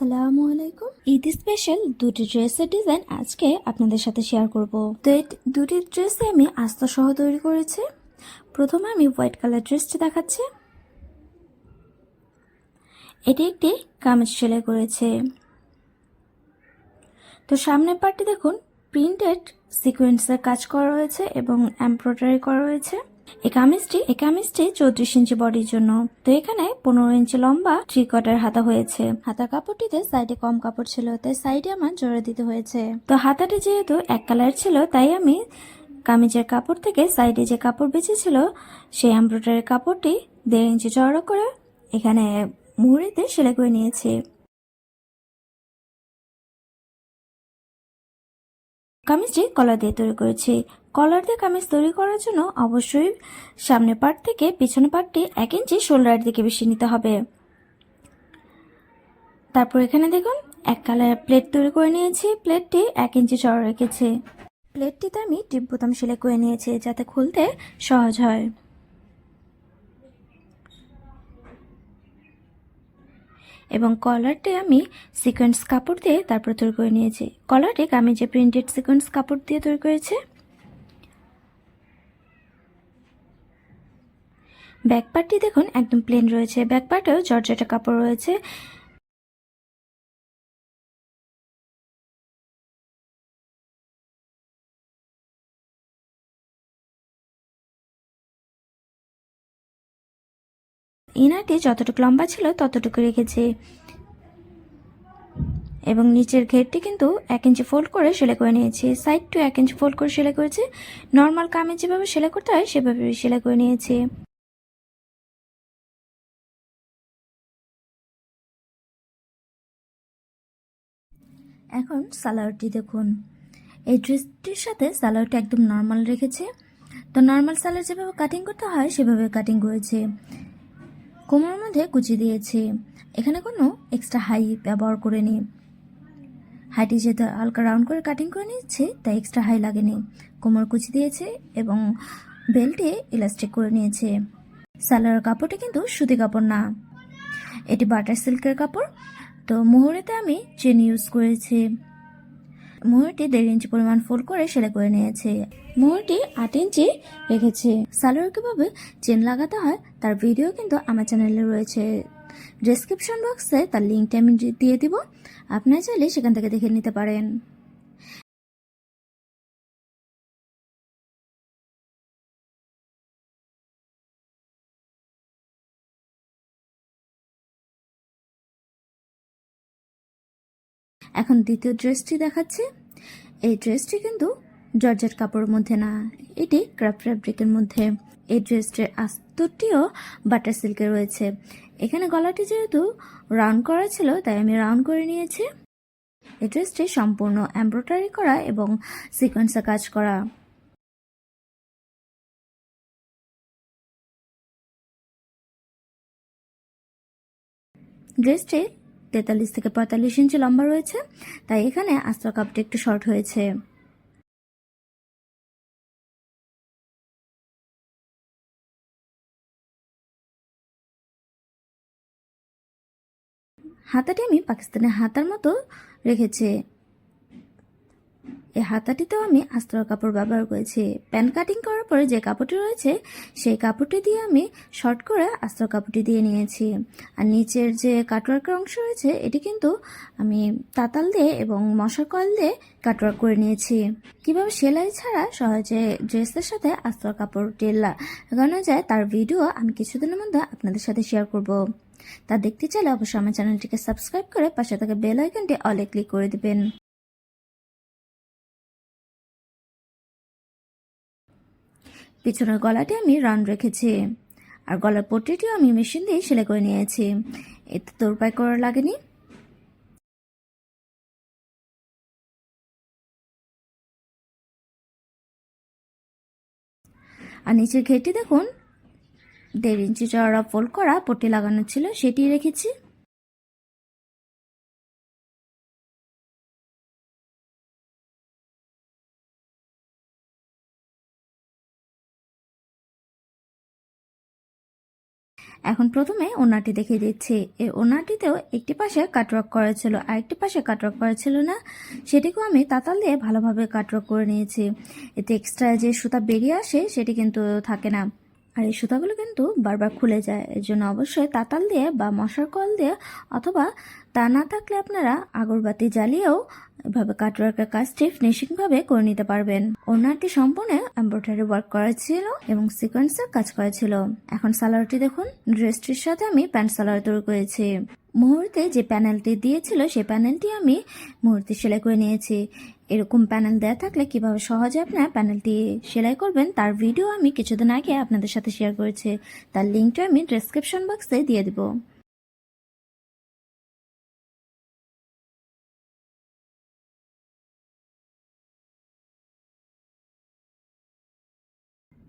আসসালামু আলাইকুম। ঈদ স্পেশাল দুটি ড্রেসের ডিজাইন আজকে আপনাদের সাথে শেয়ার করব। তো দুটি ড্রেসে আমি আস্তা সহ তৈরি করেছি। প্রথমে আমি হোয়াইট কালার ড্রেসটি দেখাচ্ছি। এটি একটি কামিজ সেলাই করেছে। তো সামনের পার্টটি দেখুন প্রিন্টেড সিকোয়েন্সের কাজ করা রয়েছে এবং এমব্রয়ডারি করা রয়েছে এই কামিজটি এই কামিজটি চৌত্রিশ ইঞ্চি বডির জন্য। তো এখানে পনেরো ইঞ্চি লম্বা থ্রি কটার হাতা হয়েছে। হাতার কাপড়টিতে সাইডে কম কাপড় ছিল, তাই সাইডে আমার জোড়া দিতে হয়েছে। তো হাতাটি যেহেতু এক কালার ছিল, তাই আমি কামিজের কাপড় থেকে সাইডে যে কাপড় বেঁচেছিল, সেই এমব্রয়ডারি কাপড়টি দেড় ইঞ্চি চড়া করে এখানে মুহুরিতে সেলাই করে নিয়েছি। কামিজটি কলা দিয়ে তৈরি করেছি। কলার দিয়ে কামিজ তৈরি করার জন্য অবশ্যই সামনের পার্ট থেকে পিছনে পার্টটি এক ইঞ্চি শোল্ডারের দিকে বেশি নিতে হবে। তারপর এখানে দেখুন, এক কালার প্লেট তৈরি করে নিয়েছি। প্লেটটি এক ইঞ্চি চড়া রেখেছি। প্লেটটিতে আমি টিপ বোতাম সেলাই করে নিয়েছি যাতে খুলতে সহজ হয়। এবং কলারটি আমি সিকোয়েন্স কাপড় দিয়ে তারপর তৈরি করে নিয়েছি। কলারটি আমি যে প্রিন্টেড সিকোয়েন্স কাপড় দিয়ে তৈরি করেছি। ব্যাক পার্টটি দেখুন, একদম প্লেন রয়েছে। ব্যাক পার্টেও জর্জেটা কাপড় রয়েছে। ইনারটি যতটুকু লম্বা ছিল, ততটুকু রেখেছি। এবং নিচের ঘেরটি কিন্তু এক ইঞ্চি ফোল্ড করে সেলাই করে নিয়েছি। সাইড টু এক ইঞ্চি ফোল্ড করে সেলাই করেছি। নর্মাল কামে যেভাবে সেলাই করতে হয় সেভাবে সেলাই করে নিয়েছি। এখন সালোয়ারটি দেখুন। এই ড্রেসটির সাথে সালোয়ারটি একদম নর্মাল রেখেছে। তো নর্মাল সালোয়ার যেভাবে কাটিং করতে হয়, সেভাবে কাটিং করেছে। কোমরের মধ্যে কুচি দিয়েছে। এখানে কোনো এক্সট্রা হাই ব্যবহার করে নি হাইটি যেহেতু হালকা রাউন্ড করে কাটিং করে নিচ্ছে, তাই এক্সট্রা হাই লাগেনি। কোমর কুচি দিয়েছে এবং বেল্টে ইলাস্টিক করে নিয়েছে। সালোয়ার কাপড়টি কিন্তু সুতি কাপড় না। এটি বাটার সিল্কের কাপড়। তো মোহরেতে আমি চিনি ইউজ করেছি। মোহরটি দেড় ইঞ্চি পরিমাণ ফোল্ড করে সেলাই করে নিয়েছি। মোহরটি আট ইঞ্চি রেখেছে। সালোয়ার কীভাবে চেন লাগাতে হয় তার ভিডিও কিন্তু আমার চ্যানেলে রয়েছে। ডিসক্রিপশন বক্সে তার লিঙ্কটি আমি দিয়ে দিব। আপনারা চাইলে সেখান থেকে দেখে নিতে পারেন। এখন দ্বিতীয় ড্রেসটি দেখাচ্ছে। এই ড্রেসটি কিন্তু জর্জেট কাপড়ের মধ্যে না, এটি ক্রাফট ফ্যাব্রিকের মধ্যে। এই ড্রেসটির আস্তরটিও বাটার সিল্কে রয়েছে। এখানে গলাটি যেহেতু রাউন্ড করা ছিল, তাই আমি রাউন্ড করে নিয়েছি। এই ড্রেসটি সম্পূর্ণ এমব্রয়ডারি করা এবং সিকোয়েন্সে কাজ করা। ড্রেসটি তেতাল্লিশ থেকে পঁয়তাল্লিশ ইঞ্চি লম্বা রয়েছে, তাই এখানে আস্তর কাপটি একটু শর্ট হয়েছে। হাতাটি আমি পাকিস্তানের হাতার মতো রেখেছি। এই হাতাটিতেও আমি আস্তর কাপড় ব্যবহার করেছি। প্যান কাটিং করার পরে যে কাপড়টি রয়েছে, সেই কাপড়টি দিয়ে আমি শর্ট করে আস্তর কাপড়টি দিয়ে নিয়েছি। আর নিচের যে কাটওয়ার্কের অংশ রয়েছে, এটি কিন্তু আমি তাতাল দিয়ে এবং মশার কয়েল দিয়ে কাটওয়ার্ক করে নিয়েছি। কীভাবে সেলাই ছাড়া সহজে ড্রেসের সাথে আস্তর কাপড়টি লাগানো যায়, তার ভিডিও আমি কিছুদিনের মধ্যে আপনাদের সাথে শেয়ার করব। তা দেখতে চাইলে অবশ্যই আমার চ্যানেলটিকে সাবস্ক্রাইব করে পাশে থাকা বেল আইকনটি অলে ক্লিক করে দিবেন। পিছনের গলাটি আমি রাউন্ড রেখেছি। আর গলার পট্টিটিও আমি মেশিন দিয়ে সেলাই করে নিয়েছি। এতে তোরপাই করা লাগেনি? আর নিচের ঘেরটি দেখুন। দেড় ইঞ্চি চড়া ফোল্ড করা পট্টি লাগানো ছিল সেটি রেখেছি। এখন প্রথমে ওনাটি দেখিয়ে দিচ্ছি। এই ওনাটিতেও একটি পাশে কাটওয়ার্ক করা ছিল আর একটি পাশে কাটওয়ার্ক করা ছিল না। সেটিকেও আমি তাতাল দিয়ে ভালোভাবে কাটওয়ার্ক করে নিয়েছি। এতে এক্সট্রা যে সুতা বেরিয়ে আসে, সেটি কিন্তু থাকে না। আর এই সুতাগুলো কিন্তু বারবার খুলে যায়। এর জন্য অবশ্যই তাতাল দিয়ে বা মশার কল দিয়ে অথবা তা না থাকলে আপনারা আগরবাতি জ্বালিয়েও এভাবে কাটওয়ার্কের কাজটি ফিনিশিংভাবে করে নিতে পারবেন। ওনারটি সম্পূর্ণ এমব্রয়ডারি ওয়ার্ক করা ছিল এবং সিকোয়েন্সের কাজ করা ছিল। এখন সালোয়ারটি দেখুন, ড্রেসটির সাথে আমি প্যান্ট সালোয়ার তৈরি করেছি। মুহূর্তে যে প্যানেলটি দিয়েছিল, সেই প্যানেলটি আমি মুহূর্তে সেলাই করে নিয়েছি। এরকম প্যানেল দেওয়া থাকলে কীভাবে সহজে আপনার প্যানেলটি সেলাই করবেন, তার ভিডিও আমি কিছুদিন আগে আপনাদের সাথে শেয়ার করেছি। তার লিঙ্কটা আমি ডেসক্রিপশন বক্সে দিয়ে দিব।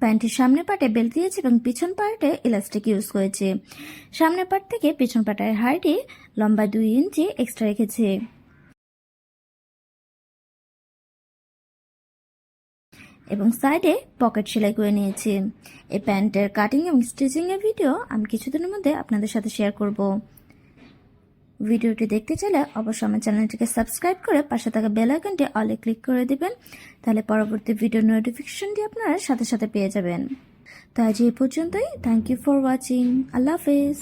প্যান্টের সামনে পার্টে বেল্ট দিয়েছে এবং পিছন পার্টে ইলাস্টিক ইউজ করেছে। সামনের পার্ট থেকে পিছন পার্টের হাইটে লম্বা দুই ইঞ্চি এক্সট্রা রেখেছে। এবং সাইডে পকেট সেলাই করে নিয়েছি। এই প্যান্টের কাটিং এবং স্টিচিং এর ভিডিও আমি কিছুদিনের মধ্যে আপনাদের সাথে শেয়ার করব। ভিডিওটি দেখতে চাইলে অবশ্যই আমার চ্যানেলটিকে সাবস্ক্রাইব করে পাশে থাকা বেল আইকনটি অলে ক্লিক করে দিবেন, তাহলে পরবর্তী ভিডিও নোটিফিকেশনটি আপনারা সাথে সাথে পেয়ে যাবেন। তো আজ এই পর্যন্তই। থ্যাংক ইউ ফর ওয়াচিং আল্লাহ হাফেজ।